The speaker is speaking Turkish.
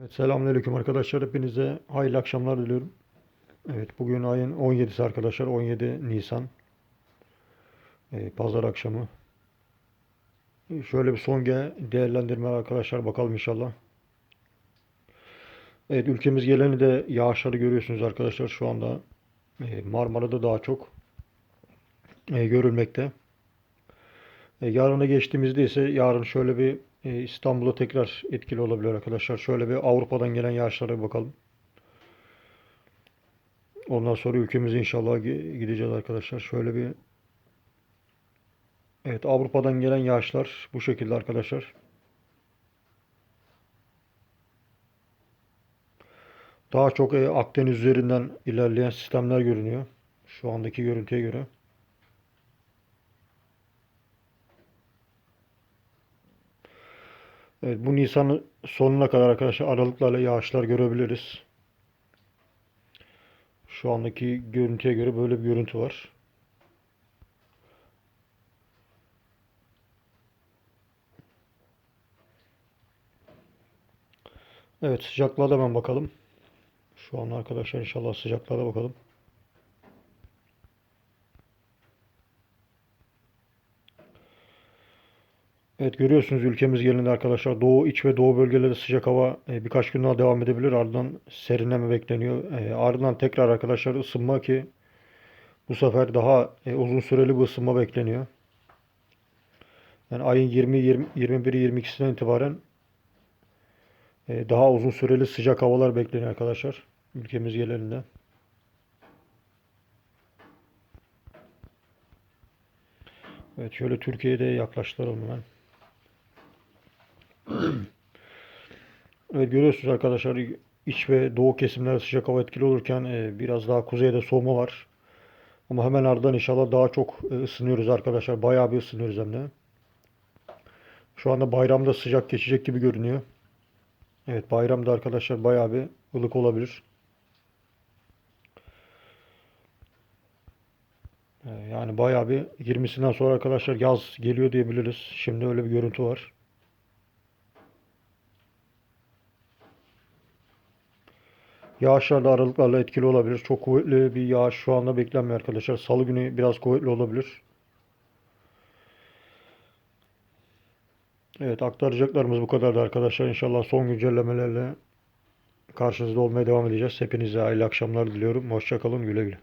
Evet, selamünaleyküm arkadaşlar. Hepinize hayırlı akşamlar diliyorum. Evet, bugün ayın 17'si arkadaşlar. 17 Nisan. Ee, pazar akşamı. Ee, Şöyle bir son değerlendirme arkadaşlar. Bakalım inşallah. Evet, ülkemiz geleni de yağışları görüyorsunuz arkadaşlar. Şu anda e, Marmara'da daha çok e, görülmekte. E, yarına geçtiğimizde ise yarın şöyle bir e, İstanbul'a tekrar etkili olabilir arkadaşlar. Şöyle bir Avrupa'dan gelen yağışlara bakalım. Ondan sonra ülkemize inşallah gi- gideceğiz arkadaşlar. Şöyle bir Evet Avrupa'dan gelen yağışlar bu şekilde arkadaşlar. Daha çok e, Akdeniz üzerinden ilerleyen sistemler görünüyor. Şu andaki görüntüye göre. Evet, bu Nisan'ın sonuna kadar arkadaşlar aralıklarla yağışlar görebiliriz. Şu andaki görüntüye göre böyle bir görüntü var. Evet sıcaklığa da hemen bakalım. Şu an arkadaşlar inşallah sıcaklığa da bakalım. Evet görüyorsunuz ülkemiz genelinde arkadaşlar doğu iç ve doğu bölgelerde sıcak hava e, birkaç gün daha devam edebilir. Ardından serinleme bekleniyor. E, ardından tekrar arkadaşlar ısınma ki bu sefer daha e, uzun süreli bir ısınma bekleniyor. Yani ayın 20, 20 21'i 22'sinden itibaren daha uzun süreli sıcak havalar bekleniyor arkadaşlar ülkemiz genelinde. Evet şöyle Türkiye'de yaklaştıralım hemen. Evet görüyorsunuz arkadaşlar iç ve doğu kesimlerde sıcak hava etkili olurken e, biraz daha kuzeyde soğuma var. Ama hemen ardından inşallah daha çok e, ısınıyoruz arkadaşlar. Bayağı bir ısınıyoruz hem de. Şu anda bayramda sıcak geçecek gibi görünüyor. Evet bayramda arkadaşlar bayağı bir ılık olabilir. E, Yani bayağı bir 20'sinden sonra arkadaşlar yaz geliyor diyebiliriz. Şimdi öyle bir görüntü var. Yağışlar da aralıklarla etkili olabilir. Çok kuvvetli bir yağış şu anda beklenmiyor arkadaşlar. Salı günü biraz kuvvetli olabilir. Evet aktaracaklarımız bu kadardı arkadaşlar. İnşallah son güncellemelerle karşınızda olmaya devam edeceğiz. Hepinize hayırlı akşamlar diliyorum. Hoşça kalın güle güle.